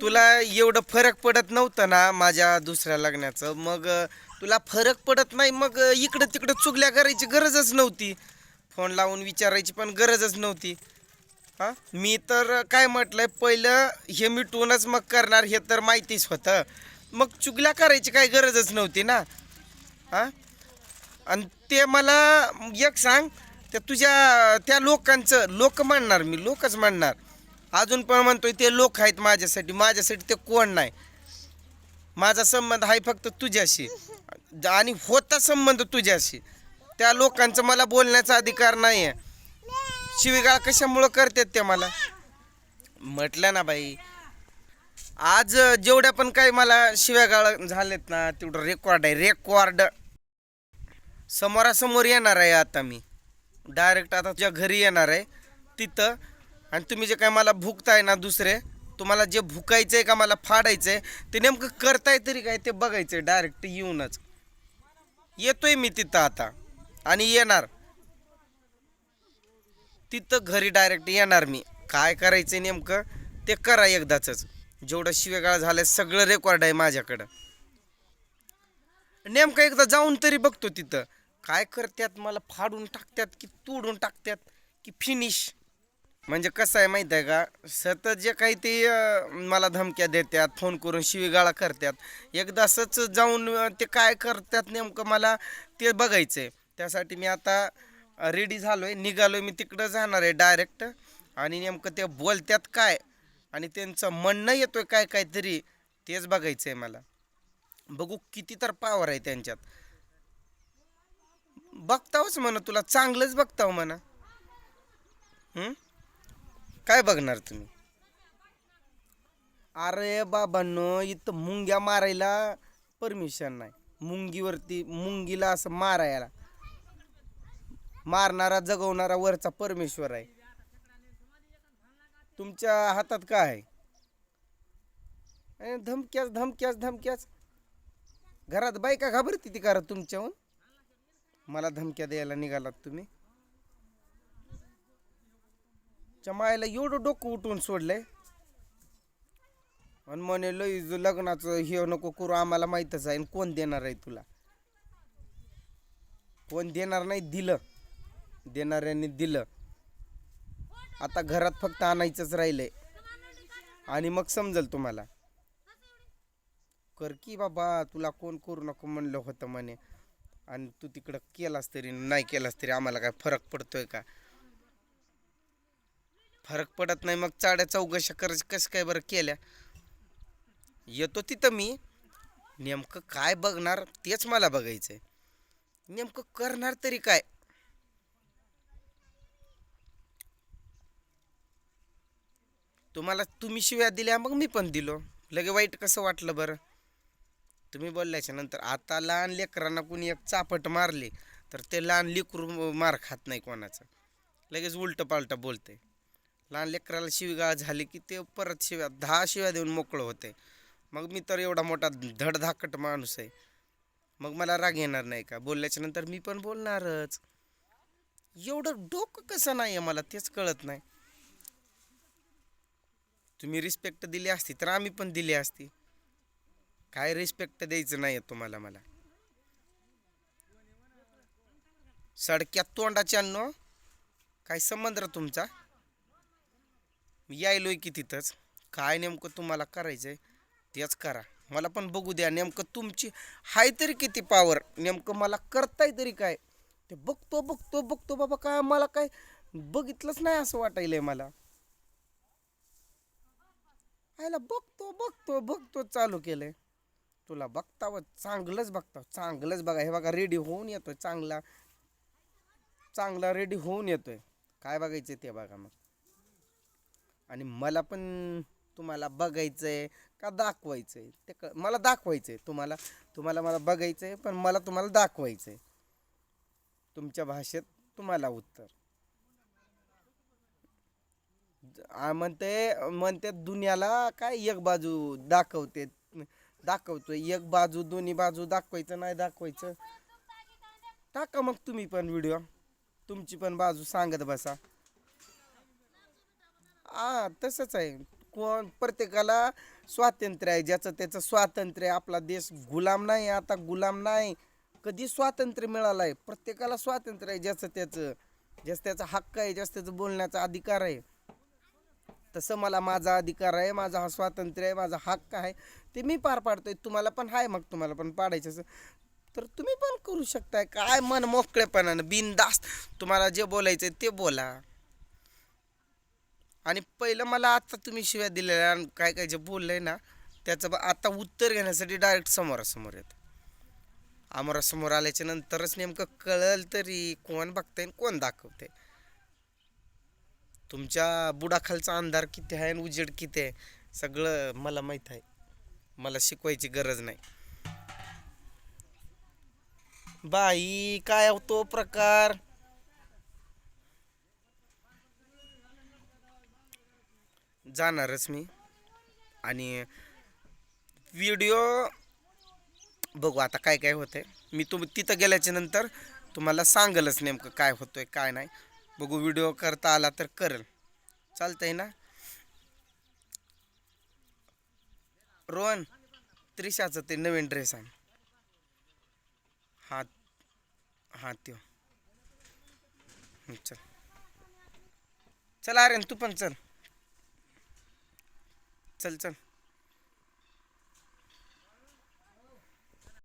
तुला एवढं फरक पडत नव्हतं ना माझ्या दुसऱ्या लग्नाचं? मग तुला फरक पडत नाही मग इकडं तिकडं चुगल्या करायची गरजच नव्हती. फोन लावून विचारायची पण गरजच नव्हती. हा? मी तर काय म्हटलंय पहिलं हे मिटवूनच मग करणार हे तर माहितीच होतं. मग चुगल्या करायची काय गरजच नव्हती ना? हा? आणि ते मला एक सांग त्या तुझ्या त्या लोकांचं लोक म्हणणार मी लोकच म्हणणार. अजून पण म्हणतोय ते लोक आहेत माझ्यासाठी. माझ्यासाठी ते कोण नाही. माझा संबंध आहे फक्त तुझ्याशी. आणि होता संबंध तुझ्याशी. त्या लोकांचं मला बोलण्याचा अधिकार नाही आहे शिवीगाळ कशामुळं करतात ते मला? म्हटलं ना बाई आज जेवढ्या पण काही मला शिव्यागाळ झालेत ना तेवढं रेकॉर्ड आहे रेकॉर्ड समोरासमोर येणार आहे आता मी. डायरेक्ट आता तुझ्या घरी येणार आहे. तिथं आणि तुम्ही जे काय मला भुकताय ना दुसरे तुम्हाला जे भुकायचं आहे का मला फाडायचं आहे ते नेमकं करताय तरी काय ते बघायचं आहे डायरेक्ट येऊनच. येतोय मी तिथं आता. आणि येणार. तिथं घरी डायरेक्ट येणार मी. काय करायचं नेमकं ते करा एकदाच जेवढं शिवेगाळ झालं सगळं रेकॉर्ड आहे माझ्याकडं. नेमकं एकदा जाऊन तरी बघतो तिथं. काय करतात मला फाडून टाकतात की तोडून टाकतात की फिनिश म्हणजे कसं आहे माहीत आहे का? सतत जे काही ते मला धमक्या देतात फोन करून शिवीगाळा करतात. एकदा असंच जाऊन ते काय करतात नेमकं मला ते बघायचं आहे त्यासाठी मी आता रेडी झालो आहे निघालो मी तिकडं जाणार आहे डायरेक्ट आणि नेमकं ते बोलतात काय? आणि त्यांचं म्हणणं येतोय काय काहीतरी तेच बघायचं आहे मला. बघू किती तर पावर आहे त्यांच्यात. बघतावच म्हणा तुला चांगलंच बघताव म्हणा. हं? काय बघणार तुम्ही? अरे बाबांनो इथं मुंग्या मारायला परमिशन नाही. मुंगीवरती मुंगीला असं मारायला. मारणारा जगवणारा वरचा परमेश्वर आहे. तुमच्या हातात काय आहे? धमक्याच धमक्याच धमक्याच. घरात बायका घाबरती ती करा तुमच्याहून. मला धमक्या द्यायला निघालात तुम्ही. च्या मायला एवढं डोकं उठवून सोडलंय. आणि म्हणे लई लग्नाचं हे नको करू आम्हाला माहीतच आहे आणि कोण देणार आहे तुला? कोण देणार नाही दिलं. देणाऱ्यांनी दिलं. आता घरात फक्त आणायचंच राहिलंय. आणि मग समजल तुम्हाला. कर की बाबा तुला कोण करू नको म्हणलं होतं म्हणे. आणि तू तिकडं केलास तरी नाही केलास तरी आम्हाला काय फरक पडतोय का? फरक पडत नाही. मग चाड्या चौकशा कर कसं काय बरं केल्या? येतो तिथं मी. नेमकं काय बघणार तेच मला बघायचंय. नेमकं करणार तरी काय? तुम्हाला तुम्ही शिव्या दिल्या मग मी पण दिलो. लगे वाईट कसं वाटलं बरं? तुम्ही बोलल्याच्या नंतर आता लहान लेकरांना कुणी एक चापट मारले तर ते लहान लेकरू मार खात नाही कोणाचं. लगेच उलटं पालटं बोलते लहान लेकराला शिवीगाळ झाली की ते परत शिव्या दहा शिव्या देऊन मोकळं होते. मग मी तर एवढा मोठा धडधाकट माणूस आहे. मग मला राग येणार नाही का? बोलल्याच्या नंतर मी पण बोलणारच. एवढं डोकं कसं नाही आहे मला तेच कळत नाही. तुम्ही रिस्पेक्ट दिली असती तर आम्ही पण दिली असती. काय रिस्पेक्ट द्यायचं नाही आहे तुम्हाला मला. सडक्यात तोंडाच्या अन्न काय संबंध रे तुमचा? मी आहे की तिथंच. काय नेमकं तुम्हाला करायचं आहे तेच करा. मला पण बघू द्या नेमकं तुमची हाय तरी किती पावर नेमकं मला करताय तरी काय? ते बघतो बघतो बघतो बाबा काय मला काय बघितलंच नाही असं वाटायलंय मला. आयला बघतो बघतो बघतो चालू केलंय. तुला बघतावं चांगलंच बघता चांगलंच बघा. हे बघा रेडी होऊन येतोय चांगला. चांगला रेडी होऊन येतोय. काय बघायचं ते बघा मग. आणि मला पण तुम्हाला बघायचं आहे का दाखवायचं आहे ते क मला दाखवायचं आहे तुम्हाला. तुम्हाला मला बघायचं आहे पण मला तुम्हाला दाखवायचं आहे तुमच्या भाषेत तुम्हाला उत्तर. म्हणते म्हणते दुनियाला काय एक बाजू दाखवते दाखवतोय. एक बाजू दोन्ही बाजू दाखवायचं नाही दाखवायचं. टाका मग तुम्ही पण व्हिडिओ. तुमची पण बाजू सांगत बसा. हा तसंच आहे. कोण प्रत्येकाला स्वातंत्र्य आहे ज्याचं त्याचं स्वातंत्र्य आहे आपला देश गुलाम नाही आता गुलाम नाही कधी स्वातंत्र्य मिळालं आहे? प्रत्येकाला स्वातंत्र्य आहे ज्याचं त्याचं ज्यास त्याचा हक्क आहे ज्यास त्याचं बोलण्याचा अधिकार आहे. तसं मला माझा अधिकार आहे माझा हा स्वातंत्र्य आहे माझा हक्क आहे ते मी पार पाडतोय. तुम्हाला पण आहे मग तुम्हाला पण पाडायचं असं तर तुम्ही पण करू शकताय. काय मन मोकळेपणानं बिनदास्त तुम्हाला जे बोलायचं आहे ते बोला. आणि पहिलं मला आत्ता तुम्ही शिव्या दिलेल्या आणि काय काय जे बोललंय ना त्याचं आता उत्तर घेण्यासाठी डायरेक्ट समोरासमोर येत आमोरासमोर आल्याच्या नंतरच नेमकं कळल तरी कोण बघतंय आणि कोण दाखवते तुमच्या बुडाखालचा अंधार किती आहे आणि उजेड किती आहे सगळं मला माहीत आहे. मला शिकवायची गरज नाही. बाई काय होतो प्रकार? जाणारच मी. आणि व्हिडिओ बघू आता काय काय होतं आहे मी तुम तिथं गेल्याच्यानंतर तुम्हाला सांगलच नेमकं काय होतंय काय नाही. बघू व्हिडिओ करता आला तर करेल. चालतंय ना? रोहन त्रिशाचं ते नवीन ड्रेस आहे हा हा त्यो चल. चल अरे तू पण चल. चल चल